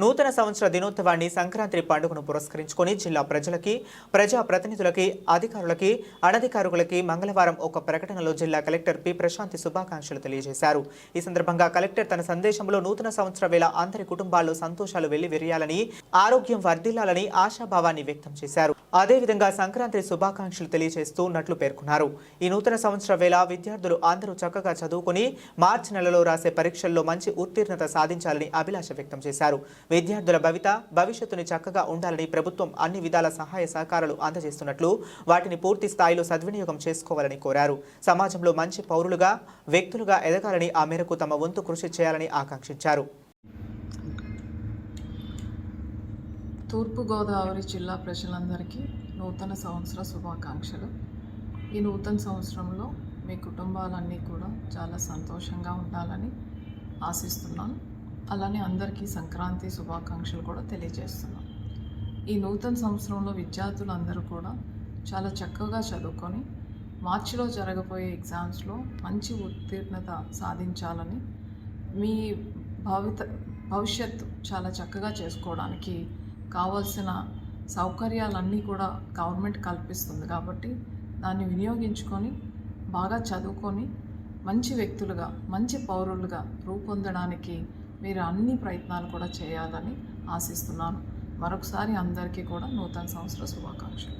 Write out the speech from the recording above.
నూతన సంవత్సర దినోత్సవాన్ని సంక్రాంతి పండుగను పురస్కరించుకొని జిల్లా ప్రజలకి ప్రజా ప్రతినిధులకి అధికారులకి అనధికారులకి మంగళవారం ఒక ప్రకటనలో జిల్లా కలెక్టర్ పి. ప్రశాంతి శుభాకాంక్షలు తెలియజేశారు. ఈ సందర్భంగా కలెక్టర్ తన సందేశంలో నూతన సంవత్సర వేళ అందరి కుటుంబాల్లో సంతోషాలు వెళ్ళి విరియాలని ఆరోగ్యం వర్ధిల్లాలని ఆశాభావాన్ని వ్యక్తం చేశారు. అదేవిధంగా సంక్రాంతి శుభాకాంక్షలు తెలియజేస్తూ ఉన్నట్లు పేర్కొన్నారు. ఈ నూతన సంవత్సర వేళ విద్యార్థులు అందరూ చక్కగా చదువుకుని మార్చి నెలలో రాసే పరీక్షల్లో మంచి ఉత్తీర్ణత సాధించాలని అభిలాష వ్యక్తం చేశారు. విద్యార్థుల భవిత భవిష్యత్తుని చక్కగా ఉండాలని ప్రభుత్వం అన్ని విధాల సహాయ సహకారాలు అందజేస్తున్నట్లు వాటిని పూర్తి స్థాయిలో సద్వినియోగం చేసుకోవాలని కోరారు. సమాజంలో మంచి పౌరులుగా వ్యక్తులుగా ఎదగాలని ఆ మేరకు తమ వంతు కృషి చేయాలని ఆకాంక్షించారు. తూర్పుగోదావరి జిల్లా ప్రజలందరికీ నూతన సంవత్సర శుభాకాంక్షలు. ఈ నూతన సంవత్సరంలో మీ కుటుంబాలన్నీ కూడా చాలా సంతోషంగా ఉండాలని ఆశిస్తున్నాను. అలానే అందరికీ సంక్రాంతి శుభాకాంక్షలు కూడా తెలియజేస్తున్నాను. ఈ నూతన సంవత్సరంలో విద్యార్థులందరూ కూడా చాలా చక్కగా చదువుకొని మార్చిలో జరగబోయే ఎగ్జామ్స్లో మంచి ఉత్తీర్ణత సాధించాలని మీ భవిత భవిష్యత్తు చాలా చక్కగా చేసుకోవడానికి కావాల్సిన సౌకర్యాలన్నీ కూడా గవర్నమెంట్ కల్పిస్తుంది కాబట్టి దాన్ని వినియోగించుకొని బాగా చదువుకొని మంచి వ్యక్తులుగా మంచి పౌరులుగా రూపొందడానికి మీరు అన్ని ప్రయత్నాలు కూడా చేయాలని ఆశిస్తున్నాను. మరొకసారి అందరికీ కూడా నూతన సంవత్సర శుభాకాంక్షలు.